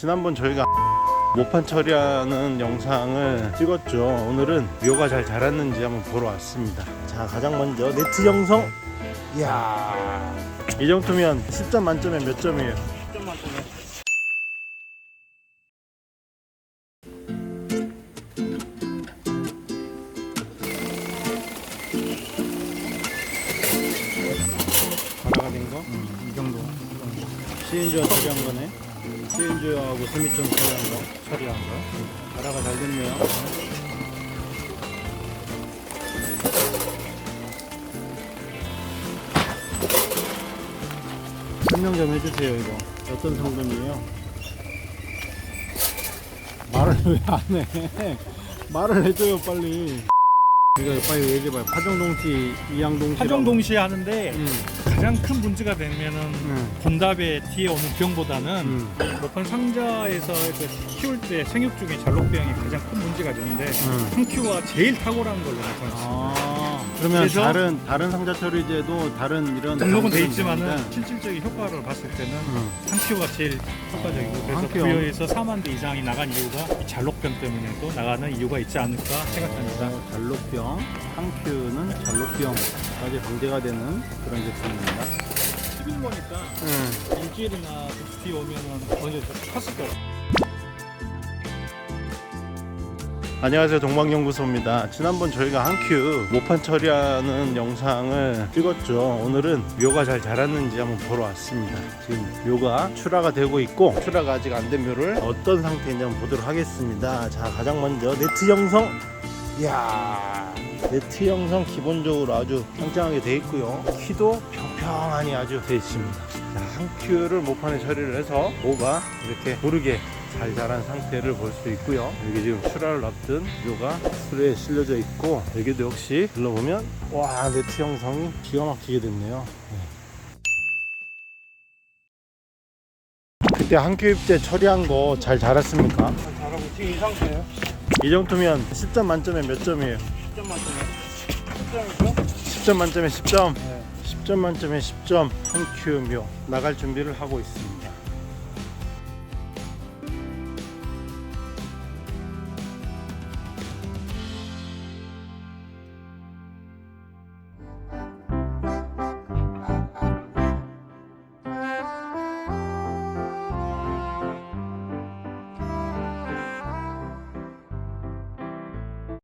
지난번 저희가 모판 처리하는 영상을 찍었죠. 오늘은 묘가 잘 자랐는지 한번 보러 왔습니다. 자, 가장 먼저 네트 형성. 이야, 이 정도면 10점 만점에 몇 점이에요? 10점 만점에 가라가 된 거? 이 정도 CNG와 처리한 거네. CNG하고 세미점 처리한 거. 처리한 거. 가라가 잘 됐네요. 설명 좀 해주세요 이거 어떤 성분이에요? 말을 왜 안 해? 말을 해줘요 빨리. 이거 빨리 얘기해봐요. 파정동치, 이양동치. 파종 동시에 하는데 응, 가장 큰 문제가 되면은 응, 본답에 뒤에 오는 병보다는 응, 높은 상자에서 그 키울 때 생육 중에 잔록병이 가장 큰 문제가 되는데 응. 한 큐가 제일 탁월한 걸로 나타났습니다. 아, 그러면 그래서- 다른 다른 상자 처리제도 다른 이런 등록은 돼 있지만은 있는데, 실질적인 효과를 봤을 때는 응. 한 큐가 제일 효과적이고 그래서 한 큐. 부여에서 4만 대 이상이 나간 이유가 이 잔록병 때문에도 나가는 이유가 있지 않을까 생각합니다. 어, 잔록병, 항큐는 잔록병까지 방제가 되는 그런 제품입니다. 11번이니까 응. 일주일이나 뒤에 오면은 정도 탔을 거예요. 안녕하세요. 동방연구소입니다. 지난번 저희가 한큐 모판 처리하는 영상을 찍었죠. 오늘은 묘가 잘 자랐는지 한번 보러 왔습니다. 지금 묘가 출하가 되고 있고 출하가 아직 안 된 묘를 어떤 상태인지 한번 보도록 하겠습니다. 자 가장 먼저 네트 형성. 이야 네트 형성 기본적으로 아주 짱짱하게 돼 있고요. 키도 평평하니 아주 돼 있습니다. 자, 한 큐를 모판에 처리를 해서 모가 이렇게 고르게 잘 자란 상태를 볼 수 있고요. 여기 지금 출하를 앞둔 묘가 술에 실려져 있고 여기도 역시 둘러보면 와 네트 형성이 기가 막히게 됐네요. 네. 그때 한큐 입때 처리한 거 잘 자랐습니까? 잘하고 지금 이 상태예요. 이 정도면 10점 만점에 몇 점이에요? 10점 만점에 10점이죠? 10점 만점에 10점. 네. 10점 만점에 10점 한큐 묘 나갈 준비를 하고 있습니다.